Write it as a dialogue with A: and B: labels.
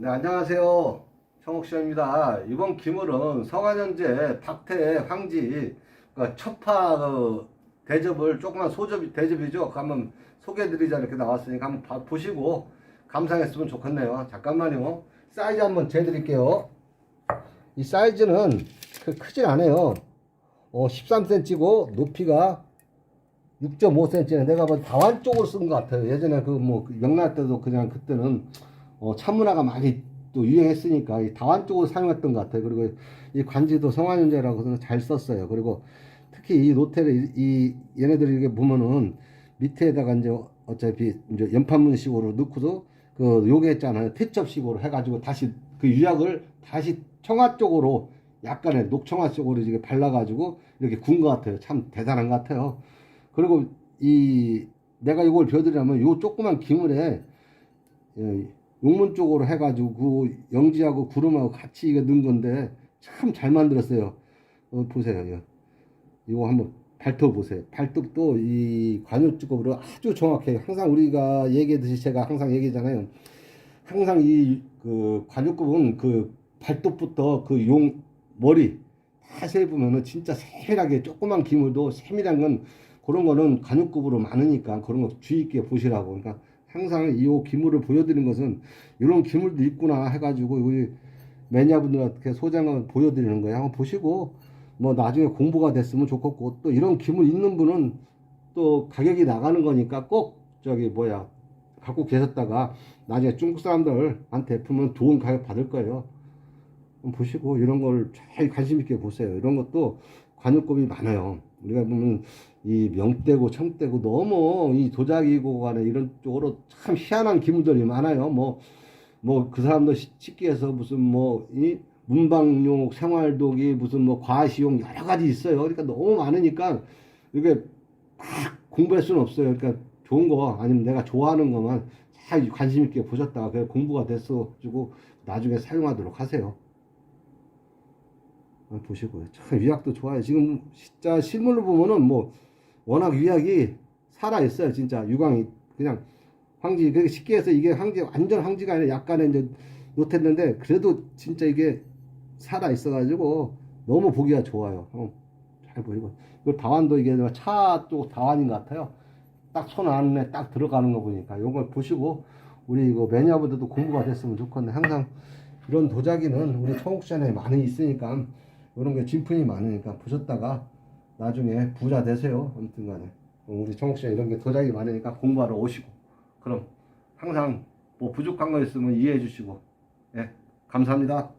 A: 네, 안녕하세요. 청옥시입니다. 이번 기물은 성안현재 박태 황지 그 첫파 그 대접을 조그만 소접이 대접이죠. 그 한번 소개해드리자 이렇게 나왔으니까 한번 봐- 보시고 감상했으면 좋겠네요. 잠깐만요. 사이즈 한번 재드릴게요. 이 사이즈는 그 크진 않아요. 어, 13cm고 높이가 6.5cm는 내가 뭐 다완 쪽으로 쓴 것 같아요. 예전에 그 뭐 명날 때도 그냥 그때는 어, 참문화가 많이 또 유행했으니까 이 다완 쪽으로 사용했던 것 같아요. 그리고 이 관지도 성환윤제라고 해서 잘 썼어요. 그리고 특히 이 노트를 이, 이 얘네들이 이렇게 보면은 밑에다가 이제 어차피 이제 연판문식으로 넣고도 그 요게 했잖아요. 태첩식으로 해가지고 다시 그 유약을 다시 청아 쪽으로 약간의 녹청아 쪽으로 이렇게 발라가지고 이렇게 군 것 같아요. 참 대단한 것 같아요. 그리고 이 내가 이걸 보여드리려면 요 조그만 기물에 예, 용문 쪽으로 해가지고 그 영지하고 구름하고 같이 이게 넣은 건데 참 잘 만들었어요. 어, 보세요. 예. 이거 한번 발톱 보세요. 발톱도 이 관유주급으로 아주 정확해요. 항상 우리가 얘기했듯이 제가 항상 얘기잖아요. 항상 이 그 관유급은 그 발톱부터 그 용 머리 다 세보면은 진짜 세밀하게 조그만 기물도 세밀한 건 그런 거는 관유급으로 많으니까 그런 거 주의 있게 보시라고. 그러니까 항상 이 기물을 보여드리는 것은 이런 기물도 있구나 해가지고 우리 매니아분들한테 소장을 보여드리는 거예요. 한번 보시고 뭐 나중에 공부가 됐으면 좋겠고 또 이런 기물 있는 분은 또 가격이 나가는 거니까 꼭 저기 뭐야 갖고 계셨다가 나중에 중국 사람들한테 풀면 좋은 가격 받을 거예요. 보시고 이런 걸 잘 관심 있게 보세요. 이런 것도 관유급이 많아요. 우리가 보면 이 명대고 청대고 너무 이 도자기고 간에 이런 쪽으로 참 희한한 기물들이 많아요. 뭐 뭐 그 사람들 시- 식기에서 무슨 뭐 이 문방용 생활도기 무슨 뭐 과시용 여러 가지 있어요. 그러니까 너무 많으니까 이게 막 공부할 수는 없어요. 그러니까 좋은 거 아니면 내가 좋아하는 것만 잘 관심 있게 보셨다가 그게 공부가 됐어 가지고 나중에 사용하도록 하세요. 보시고요. 참 위약도 좋아요. 지금 진짜 실물로 보면은 뭐 워낙 위약이 살아 있어요. 진짜 유광이 그냥 황지 그게 쉽게 해서 이게 황지 완전 황지가 아니라 약간의 이제 못했는데 그래도 진짜 이게 살아 있어가지고 너무 보기가 좋아요. 어, 잘 보이고 이거 다완도 이게 차쪽 다완인 것 같아요. 딱 손 안에 딱 들어가는 거 보니까 이걸 보시고 우리 이거 매니아분들도 공부가 됐으면 좋겠네. 항상 이런 도자기는 우리 청옥시장에 많이 있으니까 이런 게 진품이 많으니까 보셨다가 나중에 부자 되세요. 아무튼 간에 우리 청옥시장 이런 게 도자기 많으니까 공부하러 오시고 그럼 항상 뭐 부족한 거 있으면 이해해 주시고 예 감사합니다.